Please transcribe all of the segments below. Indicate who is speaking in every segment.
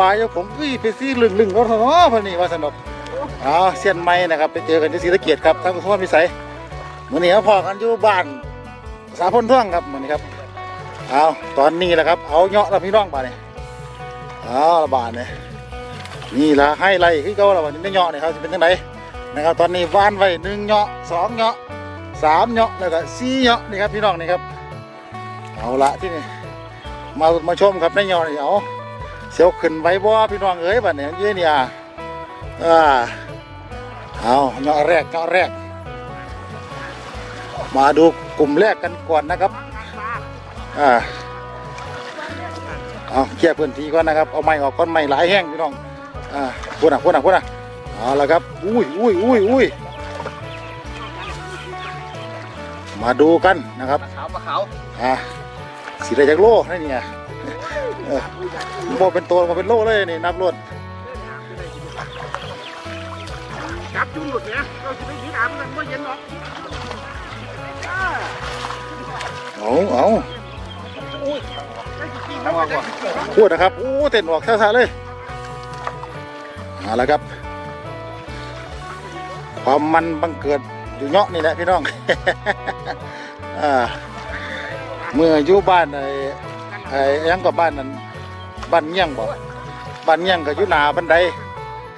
Speaker 1: ว่าอยู่ผมวิ่ไปซี่ลึงลึงรถเนาะพอนี่ว่าสนุกเอาเสียนไม้นะครับไปเจอกันที่ศรีสะเกียดครับทั้งทุกคนพิสัยมื้อนี้เราพอกันอยู่บ้านสาพนท่วงครับมือนี้ครับเอาตอนนี้แหละครับเอาเหาะแล้วพี่น้องบาดนี่เอาละบาดนี่นี่ละให้ไรคือเก่าละวันนี้เหาะนี่ครับจะเป็นจังไดนะครับตอนนี้วานไว้หนึ่งเหาะสองเหาะสามเหาะแล้วก็สี่เหาะนี่ครับพี่น้องนี่ครับเอาละที่นี่มามาชมครับในเหาะนี่เอา เสียวขึ้นไว้บ่พี่น้องเอ้ยบัดนี้ยืนเนี่ยอ่าเอาเงาะแรกเงาะแรก มาดูกลุ่มแรกกันก่อนนะครับอ่าเอาเคลียร์พื้นที่ก่อนนะครับเอาไม้ออกก้อนไม้หลายแห้งพี่น้องอ่าพูดนะพูดนะพูดนะเอาละครับอุ้ยอุ้ยอุ้ยอุ้ยมาดูกันนะครับ
Speaker 2: ขาวปลาขาว
Speaker 1: อ่าสีอะไรจากโลนั่นเนี่ย เออโบเป็นตัวมาเป็นโลเลยนี่นับรวด
Speaker 2: จับจุ่มหลุดเนี่ยเราจะไปยืนอาบกันบ่เย็นหรอก
Speaker 1: เอาเอา
Speaker 2: ได้กี่น้ำมันได้กี่
Speaker 1: พูดนะครับอู้เต้นออกซ่าๆเลยเอาละครับ ความมันบังเกิดอยู่เนาะนี่แหละพี่น้องอ่าเมื่ออยู่บ้านไอ้ ไอ้ยังกับบ้านนั้นบ้านเงี้ยงบอกบ้านเงี้ยงก็อยู่หนาบันได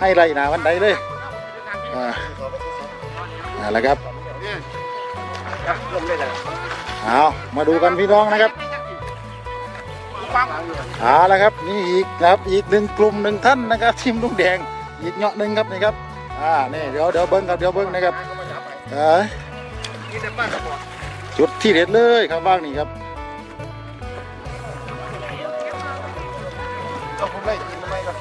Speaker 1: ให้ไรหนาบันไดเลยอ่าเอาละครับ
Speaker 2: เอา
Speaker 1: มาดูกันพี่น้องนะครับเอาละครับนี่อีกครับอีกหนึ่งกลุ่มหนึ่งท่านนะครับทีมลุงแดงอีกเหาะหนึ่งครับนี่ครับอ่านี่เดี๋ยวเดี๋ยวเบิ้งครับเดี๋ยวเบิ้งนะครับเอ
Speaker 2: อ
Speaker 1: จุดที่เด็ดเลยครับบ้างนี่ครับ
Speaker 2: ต้องผมได้กินทำไมก่อน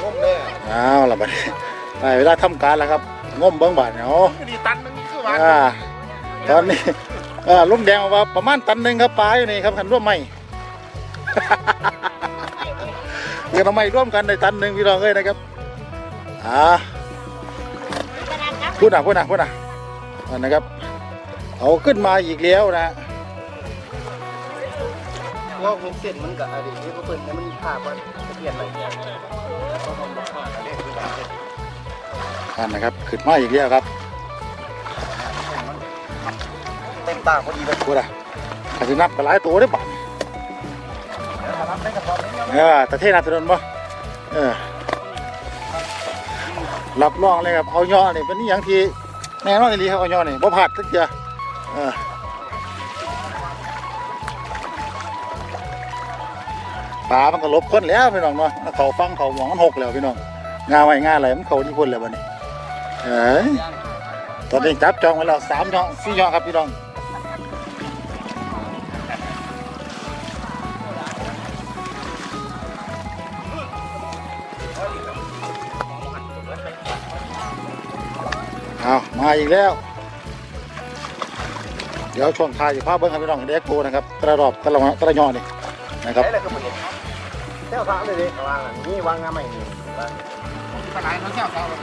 Speaker 2: งมเอา
Speaker 1: ละบัดนี้ได้เวลาทำการแล้วครับงมเบิ้งบาทเนี่ยโอ้
Speaker 2: ดีตันมันมีคือวาน
Speaker 1: อ่าตอนนี้ลุงแดงว่าประมาณตันหนึ่งครับปลาอยู่นี่ครับขันร่วมไม่เดี๋ยวทำไมร่วมกันในตันหนึ่งพี่น้องเอ้ยนะครับอ่าพูดหนะพูดหนะพูดนะอันนะครับเอาขึ้นมาอีกแล้วนะ
Speaker 2: ว่าผมเส้นมันกับอะไรนี่ก็เปิดให้มันภาพว่าจะเปลี่ยนอะไรเนี่ย
Speaker 1: อันนะครับขึ้นมาอีกแล้วครับ
Speaker 2: เต็มตาพอดีเลย
Speaker 1: พูดนะถ้าจะนับก็หลายตัวได้ป่ะเออแต่เทนับถนนบ่เออรับรองเลยครับเอาย่อนี่เป็นอย่างที่แน่นอนเลยครับเอาย่อนี่บ่พลาดสักเดียวเออ ปลามันก็ลบคนแล้วพี่น้องเนาะเขาฟังเขาหมองมันหกแล้วพี่น้องงาไว้งาอะไรมันเขาที่พ่นแล้วบัดนี้เอ้ยตอนนี้จับจองไว้แล้วสามย่อสี่ย่อครับพี่น้องเอามาอีกแล้ว เดี๋ยวช่วงท้ายจะพาเบิ้งให้พี่น้องเด็กโกนะครับ กระรอบกระรอกระยอนี่ นะครับ
Speaker 2: ใช่เลยคือผมเห็นเจ้าพระเลยดิวางนี่วางงาใหม่นี่ขนาดเขาเจ้าเจ้าเลย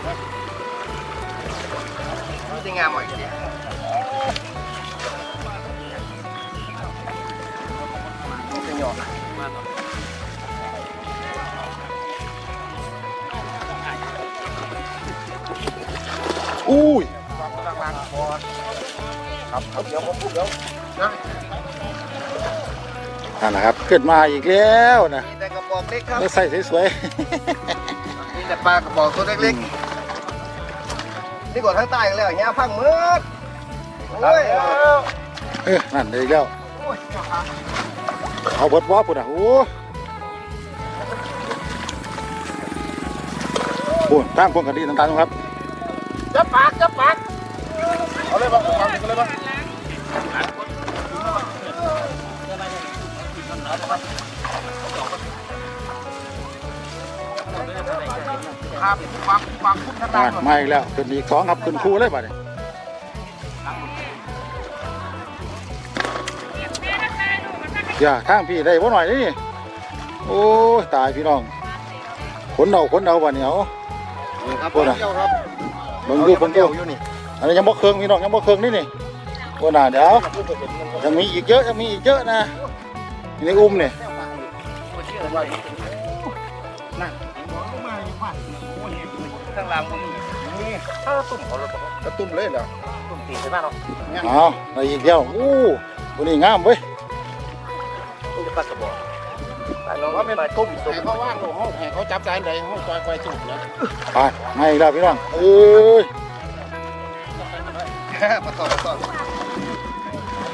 Speaker 2: เขาจะงามใหม่เนี่ยจะหยอ
Speaker 1: อุ้ย
Speaker 2: ครับเดี๋ยวผมพูดเดี๋ยวนะ
Speaker 1: นั่นนะครับ ขึ้นมาอีกแล้วนะ
Speaker 2: มีแต่กระบอกเล็กครับ
Speaker 1: แล้วใส่สวย
Speaker 2: มีแต่ปลากระบอกตัวเล็กๆนี่กดทางใต้กันแล้วเงี้ยพังมืดโอ้ย
Speaker 1: ๆเออนั่นเลยอีกแล้ว
Speaker 2: โอ้ย
Speaker 1: เอาเบิดวอปุ่นอะโอ้ปุ่นตั้งพวงกันดีต่างๆครับ
Speaker 2: จับปากจับปากเอาเลยบ้างเอาเลยบ้าง ครับความความคุ้มทาง
Speaker 1: อ่า
Speaker 2: ด้าน
Speaker 1: มาอีกแล้วขึ้นอีกสองครับขึ้นคู่เลยป่ะเนี่ยอย่าทางพี่ได้บ่หน่อยนี่โอ้ยตายพี่น้องขนเอาขนเอาบ่เนี่ยเอา
Speaker 2: ครับเดียวครับ
Speaker 1: เบิ่งดูเบิ่งดู
Speaker 2: อยู่นี่
Speaker 1: อันนี้ยังบ่เครื่องพี่น้องยังบ่เครื่องนี่นี่โอ้น่าเดี๋ยวยังมีอีกเยอะยังมีอีกเยอะนะอยู่ในอุ้มเนี่ย
Speaker 2: ข้างล่างมึงนี่ถ้าตุ่มเขาเราบอกกระตุ่มเลยเหรอตุ่มตีใช่ไหมเนาะ
Speaker 1: เอาอะไรอีกเดียวอู้วันนี้งามเว้ย
Speaker 2: ตุ่มปลากระบอกไอ้น้องว่าเป็นตุ่มตุ่ม
Speaker 3: เขาว่างห้องแห่เขาจับใจไหนห้องจอยไฟจุดนะ
Speaker 1: ไปมาอีกแล้วพี่น้องเอ้ย
Speaker 2: มาต่อมาต่อ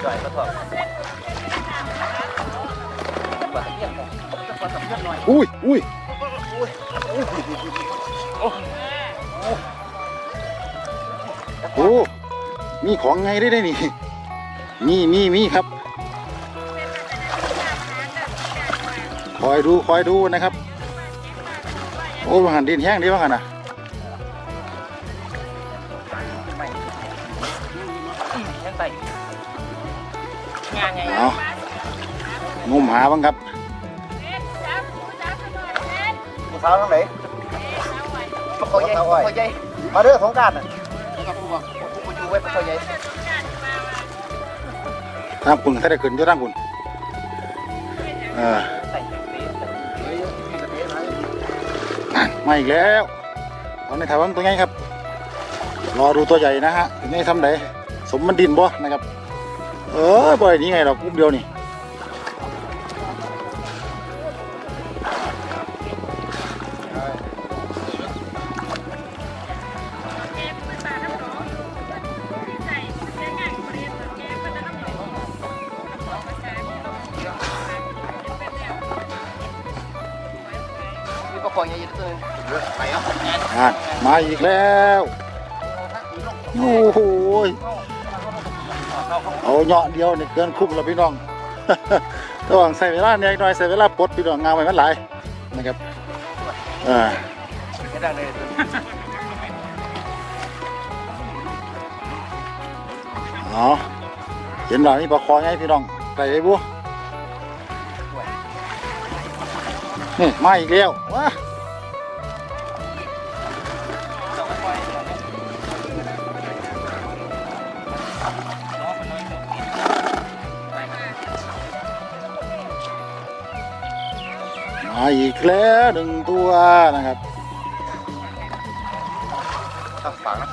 Speaker 2: ใส่มาต่อ
Speaker 1: อุ้ยอุ้ยโอ้ มีของไงได้ได้นี่มีมีมีครับ คอยดูคอยดูนะครับ โอ้ยหันดินแห้งดีว่างันนะ
Speaker 2: ยังใส่งานไง
Speaker 1: เอางมหาบ้างครับ
Speaker 2: มือเท้าทางไหนมาคอยใหญ่มาคอยใหญ่มาเด้อสงการ อะกูอยู่ไว้มาคอยใหญ่
Speaker 1: ทางคุณถ้าได้ขึ้นจะทางคุณเออ
Speaker 2: ใส่ตี
Speaker 1: อะมาอีกแล้วเอาในถามตัวไงครับ รอดูตัวใหญ่นะฮะนี่ทำไหนสมมันดินบ่นะครับ เออบ่อยนี้ไงเรากุ้มเดียวนี่
Speaker 2: ก็คอยใหญ่ยืดตัวนึงไปอะ
Speaker 1: อะมาอีกแล้วโอ้โหยเอาเหาะเดียวนี่เกินคุ้มแล้วพี่น้องระหว่างใส่เวลาเนี่ยหน่อยใส่เวลาปลดพี่น้องงานไว้มันหลายนะครับอ่า
Speaker 2: ไม่ได้เลย
Speaker 1: อ๋อเห็นหน่อยนี่ปลาคอไงพี่น้องใส่ไอ้บัว นี่มาอีกแล้วว้ามาอีกแล้วหนึ่งตัวนะครับ
Speaker 2: ตักฝังนะ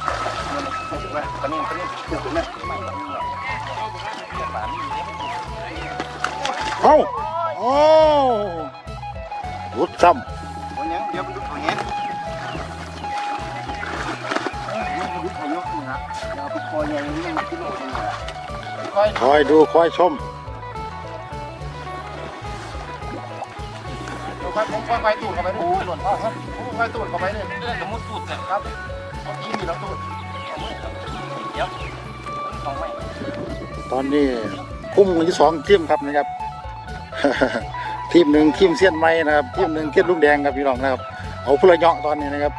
Speaker 2: ถึงไปนิ่มปนิ่มถึงไหม
Speaker 1: เอ้าโอ้ รุดซ้
Speaker 2: วันนี้เดี๋ยวมันดูตัวนี้มันดูตัวนี้นะเดี๋ยวคอยใหญ่นี่มันกิโลนึงนะำ
Speaker 1: คอยดูคอยชม
Speaker 3: ไฟผมไฟตูดเข้าไปดูหล่นพ่อครับไฟตูดเข้าไปเลยเรื่องสมมติตูดเนี่ยครับเมื่อกี้มีเราตูด
Speaker 2: ของไม่
Speaker 1: ตอนนี้คุ้มกันที่สองเทียมครับนะครับ ทีมหนึ่งทีมเสี้ยนไม้นะครับ ทีมหนึ่งเทียนลูกแดงครับพี่น้องนะครับ เอาพลเหยาะตอนนี้นะครับ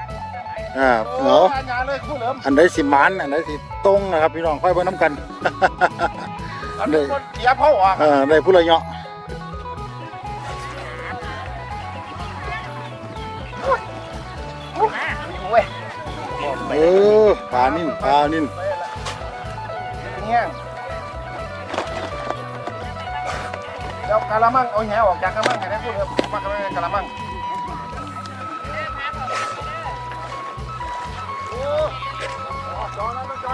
Speaker 1: อ่า
Speaker 3: โอ้
Speaker 1: เหนา
Speaker 3: งานเลยคู่เหลิม
Speaker 1: อันใดสิหมานอันใดสิตรงนะครับพี่น้องค่อยเบิ่งน้ำกัน
Speaker 3: อันนี้คนเสียพ่ออะ
Speaker 1: เออได้ผู้ละเหยาะ
Speaker 2: เว้ย
Speaker 1: เออปลานิ่นปลานิ่น
Speaker 3: เนี่ย แล้วกะละมังเอาแหออกจากกะละมังไงนะคู่เหลิมมากะละมัง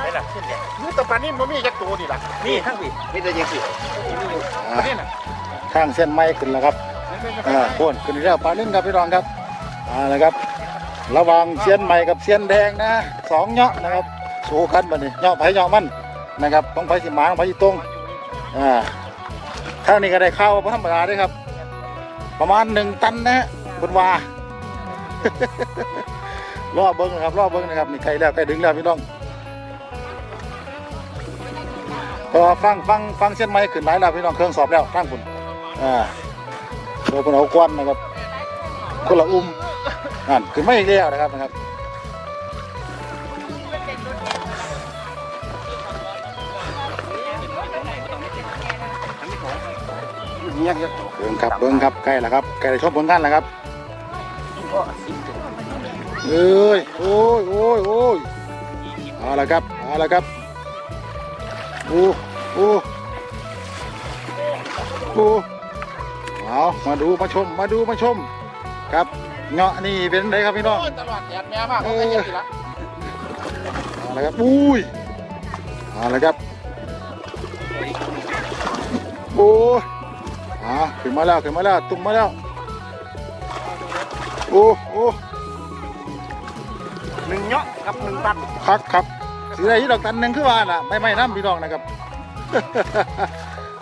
Speaker 2: ไม่หลักขึ้นเนี่ย
Speaker 3: นี่ตะปานิ่มมันมีจักตัวนี่ล่ะ
Speaker 2: นี่ทั้งสินี่จะยังสิ
Speaker 1: อ่า
Speaker 3: นี่น่ะ
Speaker 1: ข้างเส้นไม้ขึ้นแล้วครับอ่าโค่นขึ้นอีกแล้วปลานิ่นครับพี่น้องครับอ่านะครับ ระว่างเสี้ยนใหม่กับเสี้ยนแดงนะสองเหยาะนะครับสู้กันบัดนี้เหยาะไผเหยาะมันนะครับต้องไผสิหมาต้องไผสิตรงอ่า ทางนี้ก็ได้ข้าวบ่ธรรมดาเด้วยครับ ประมาณหนึ่งตันนะฮะคุณว่ารอบเบิ้งนะครับรอบเบิ้งนะครับนี่ใกล้แล้วใกล้ถึงแล้วพี่น้องก็ฟังฟังฟังเส้นไม้ขึ้นหลายแล้วพี่น้องเครื่องสอบแล้วตั้งคุณอ่าโดนคนเอาควันนะครับคนละอุ้มนั่นขึ้นไม่อีกแล้วนะครับนะครับ
Speaker 2: เนี่ยเยอะ
Speaker 1: เบิ้งครับเบิ้งครับใกล้แล้วครับใกล้จะชมผลงานแล้วครับ
Speaker 2: ก็สิบ
Speaker 1: เอ้ยโอ้ยโอ้ยโอ้ยเอาละครับเอาละครับโอ้โอ้โอ้เอามาดูมาชมมาดูมาชม ครับเงาะนี่เป็นไงครับพี่น้อง
Speaker 4: โอ้ยตลอดแดดแม่มากเขาก็เห็นสิละ
Speaker 1: เอาละครับอุ้ยเอาละครับโอ้ย อ่าขึ้นมาแล้วขึ้นมาแล้วตุ้มมาแล้วโอ้โอ้
Speaker 3: หนึ่งเนาะกับหนึ่งตัน
Speaker 1: คักครับสีได้ที่ดอกตันหนึ่งคือว่าน่ะไม่ไม่น้ำพี่น้องนะครับ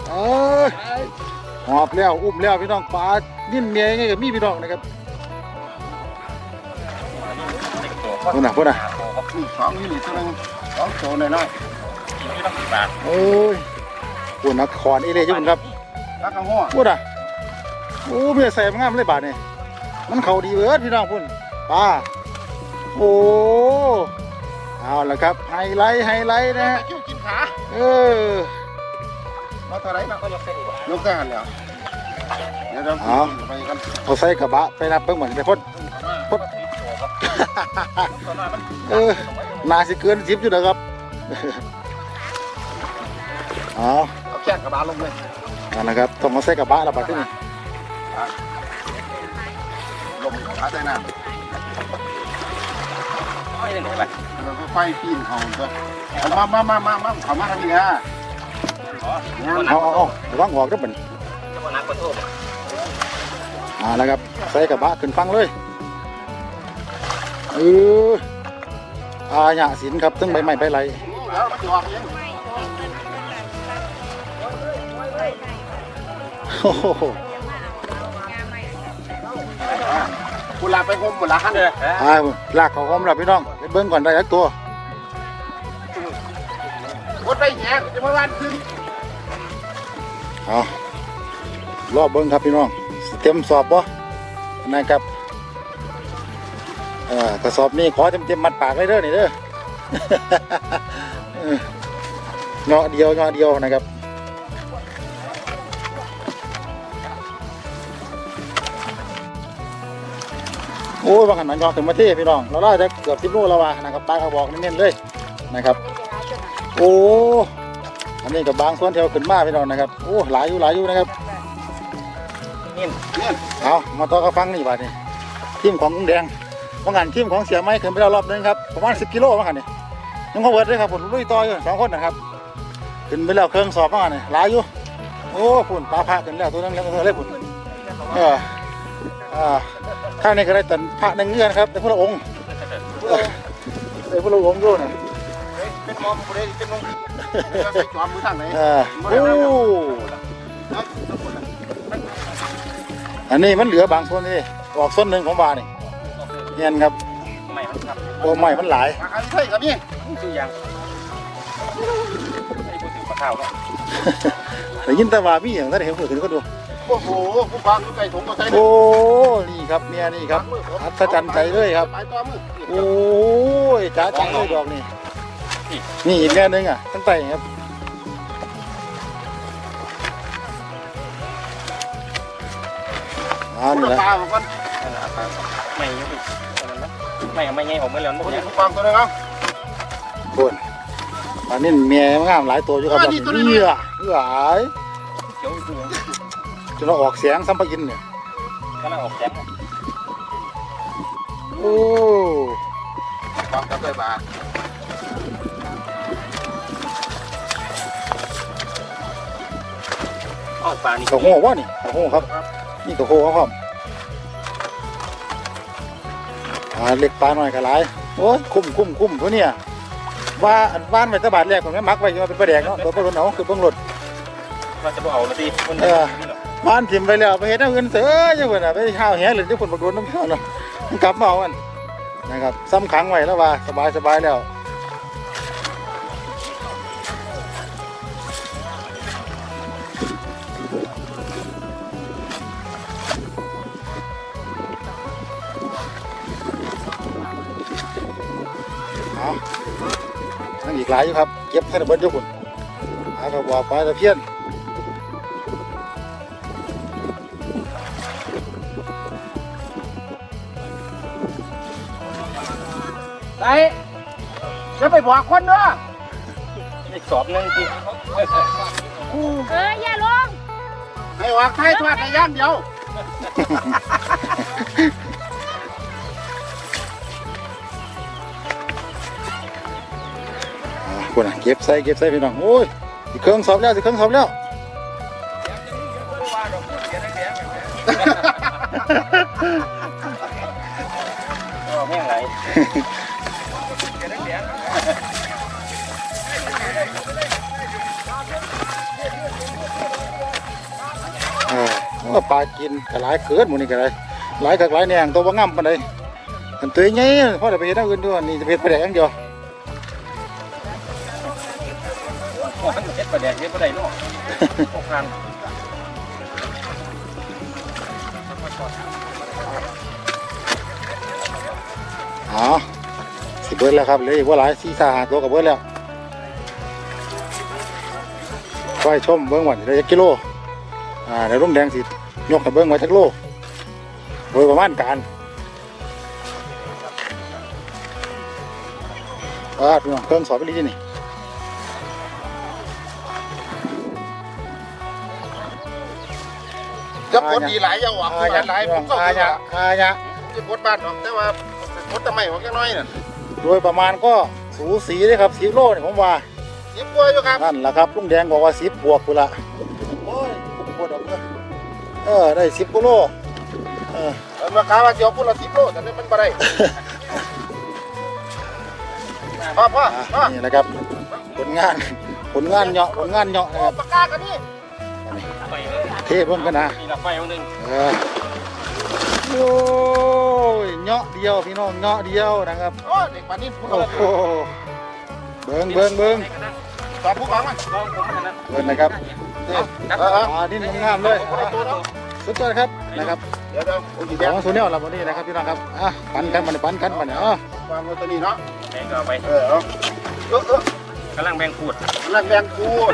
Speaker 1: เอ้ยหอบแล้วอุ้มแล้วพี่น้องปลานิ่นเมียยังไงกับมีพี่น้องนะครับพูดน่ะพูดน่ะ
Speaker 3: นี่สองนี่นี่ตัวหนึงสองตัวน้อย
Speaker 1: โอ้ยพูดนักขอนเอเล่ยุ่งครับ
Speaker 3: ๆแล้วก็หัว
Speaker 1: พูดอะโอ้เมียใส่มันงามเลยบาทนี่มันเขาดีเบิร์ดพี่น้องพุ่นปลาโอ้เอาละครับไฮไลท์ไฮไลท์นะฮะ
Speaker 4: คิ้วกินขา
Speaker 1: เออ
Speaker 3: มาเท่าไหรเนาะก็ยกเส้นยกเส้นแล้วเดี๋ยวเรา
Speaker 1: เอา
Speaker 3: ไปกัน
Speaker 1: เอาใส่กระบะไปนับเพิ่งเหมือนไปพ่นพ่นเออนาสิเกินสิบอยู่นะครับ เอา
Speaker 3: เอา แข้งกระบาลงเลย
Speaker 1: เอาละครับต้องมาใส่กระบะแล้วบัดที่นี่
Speaker 3: ลงขาใส่น้ำแล้วก็ไฟปีนเขาตัวเอามามามามามาเขามาทางนี้นะเนี่ย
Speaker 1: เอาเอาเอาระวังออกก็เป็นเอาละครับใส่กระบะขึ้นฟังเลยเอออาหยาสินครับตึ้งใบไม้ใบไหล
Speaker 3: แล้วมันจะออกเอง
Speaker 1: โอ้โห
Speaker 3: คุณลาไปงมหมดละหันเลย
Speaker 1: อ่าลากขาหอมแล้วพี่น้องไปเบิ้งก่อนได้ยักตัว
Speaker 3: กดไปแหกจะมาวันขึ้น
Speaker 1: เอารอบเบิ้งครับพี่น้องเต็มสอบบ่นะครับเอ่อกระสอบนี้ขอเต็มเต็มๆมัดปากเลยเด้อนี่เด้อเอเงาะเดียวเงาะเดียวนะครับ โอ้ยบางหันมันยอขึ้นมาเท่พี่น้อง เราไล่ได้เกือบสิบโลแล้ววะนะครับปลากระบอกเน้นๆเลยนะครับ โอ้อันนี้กับบางส่วนแถวขึ้นมาพี่น้องนะครับโอ้หลายอยู่หลายอยู่นะครับ
Speaker 3: เนี่ย
Speaker 1: เอามาต่อกับฟังนี่บาดนี่ทีมของกุ้งแดงบางหันทีมของเสียไม้ขึ้นไปแล้วรอบนึงครับประมาณสิบกิโลบางหันนี่ยังพอเวิร์ดเลยครับผมลุยต่ออยู่สองคนนะครับขึ้นไปแล้วเครื่องสอบบางหันนี่หลายอยู่โอ้ฝุ่นปลาพระขึ้นแล้วตัวนึงแล้วตัวเล็กฝุ่นเออ อ่าถ้าในก็ได้แตันพระหนึ่งเงื่อนครับแต่พระองค์เออแต่พระองค์ด้วยนะ
Speaker 3: เป็นมอมกูได้เป็นมอมไปจอมมือทางไหน
Speaker 1: เออโอ้อันนี้มันเหลือบางส่วนนี่ออกส่วนหนึ่งของบานี่เงี้ยครับ
Speaker 4: ไม่มันครับ
Speaker 1: โอ้ไม่มันหลาย
Speaker 3: อาคารใช่กับนี่
Speaker 4: ชื่อยังไอ้ผู้ถือปลาข้าวก็
Speaker 1: แต่ยินแต่ว่ามีอย่างนั้นเห็นผู้ถึงก็ดู
Speaker 3: อ้โหผู้ฟังไก่ถุงก็ใส่
Speaker 1: โอ้นี่ครับเมียนี่ครับอัศจรรย์ใจเลยครับ
Speaker 3: ไปต่อมือ
Speaker 1: โอ้ยจ้าจังเลยดอกนี่นี่อีกแม่นึงอะตั้งแต่ครับอ่า
Speaker 3: ผู้
Speaker 1: นี่แหละ
Speaker 3: ปลาของมัน
Speaker 4: ไม่ยังไม่ไม่ไม่ไงผมไม่เลี้ยงพวก
Speaker 3: ผู้
Speaker 4: นี้
Speaker 3: ฟังตัวนึงเอา
Speaker 1: คนอันนี้เมียงามหลายตัวอยู่ครับ
Speaker 3: อ่านี่ตัวนี้
Speaker 1: เอื้อเอื้อหาย
Speaker 4: เขียวอยู่
Speaker 1: จ นเราออกเสียงสัมปะอินเนี่ย
Speaker 4: ก็น่าออกแจ๊บ
Speaker 1: โอ้
Speaker 3: ฟังกับด้วยปลา
Speaker 4: ออกปลานี่
Speaker 1: กระโหวะนี่กระโหครับ นี่กระโหครับผมอ่าเล็กปลาหน่อยก็หลายโอ้ยคุ้มคุ้มคุ้มตัวเนี้ยว่าอันบ้านไว้แตะบาทแรกผมไม่มักไว้ว่าเป็นปลาแดกเนาะตัวปลาหลนเอาคือเพิ่งหลด
Speaker 4: ว่าจะเอาละดิมัน
Speaker 1: บ้านถิ่มไปแล้วไปเห็นเอาเงินเสือจังหวะน่ะไปข้าวแหหรือที่คนบักโดนน้ำข้าวเนาะมันกลับมาเอามันนะครับซ้ำขังไว้แล้วว่าสบายสบายแล้วเอาทั้งอีกหลายอยู่ครับ เก็บให้ระเบิดเจ้าคุณหากระบอกปลาตะเพียน
Speaker 3: ไอ้จะไปบอกคนเด้อ
Speaker 4: ไอ้สอบนึงที่
Speaker 5: เอออย่าลง
Speaker 3: ให้วางไทยทอดในย่างเดียว
Speaker 1: อ่าคนน่ะเก็บใส่เก็บใส่พี่น้องโอ้ยสิเครื่องสอบแล้วสิเครื่องสอบแล้ว
Speaker 3: แม่งไร
Speaker 1: เออว่าปลากินก็หลายเกินหมูนี่ก็ได้หลายกับหลายแหนงตัวบ่งามปานใดอันตัวใหญ่พอได้ไปเฮ็ดอย่างอื่นด้วยนี่จะไปเฮ็ดไปได้อย่างเดียว
Speaker 3: เฮ็ดประเดี๋ยวเฮ็ดประเดี๋ยวเนาะพวกกัน
Speaker 1: อ๋อสิเบิดแล้วครับเหลยว่าหลายสี่สาหาตัวกับเบิดแล้วค่อยชมเบิ้งวันได้จักกิโลอ่าเดี๋ยวลุงแดงสิ ยกให้เบิ้งไว้จักโลโดยประมาณการอ่าพี่น้องเครื่องสอบไปดีนี่
Speaker 3: จะปวดดีหลายอย่างหวัง
Speaker 1: อา
Speaker 3: หลายหลายผมก็
Speaker 1: อา
Speaker 3: คือ
Speaker 1: ญะ
Speaker 3: ว่า
Speaker 1: อาญะ
Speaker 3: จะปวดบ้านหรอกแต่ว่าปวดทำไมของแค่น้อยน่ะ
Speaker 1: โดยประมาณก็สูสีเลยครับสิบโลนี่ผมว่า
Speaker 3: สิบกว่าอยู่ครับ
Speaker 1: นั่นแหละครับลุงแดงบอกว่าสิบบวกกูละ เออได้สิบกิโลเออ
Speaker 3: เอาราคาว่าเดียวพุ่นละสิบโลแต่นี่มันบ่ได้พ่อพ่อพ่อ
Speaker 1: อะนี่แหละครับผลงานผลงานเหาะผลงานเหาะนะ
Speaker 3: โอ้
Speaker 1: ครับ
Speaker 3: ปากกากันนี่
Speaker 1: เทเพิ่มกันนะ
Speaker 3: มีละไฟมันนึง
Speaker 1: เออโอ้ยเหาะเดียวพี่น้องเหาะเดียวนะครับ
Speaker 3: โอ้เด็กปานนี้พูด
Speaker 1: โอ้
Speaker 3: อะไร
Speaker 1: โหเบิ้งเบิ้งเบิ้ง
Speaker 3: ตอบผู้ฟังมั้ย
Speaker 1: เบิ้งนะครับ
Speaker 3: เออเออ
Speaker 1: อ่าดินงามเลย
Speaker 3: คนละตัวเนาะ
Speaker 1: สุดยอดครับนะครับ
Speaker 3: เดี๋ยวเดี๋ยวผมสีแด
Speaker 1: ของโซเนียลเราวันนี้นะครับพี่น้องครับอะปันกันมาเนี่ยปันกันมาเนี่ยอะ
Speaker 3: วางไว้ตัวนี้เนาะ
Speaker 4: แบงก็เอาไป
Speaker 3: เออเออเกำ
Speaker 4: ลังแบงขูด
Speaker 3: กำลังแบงขูด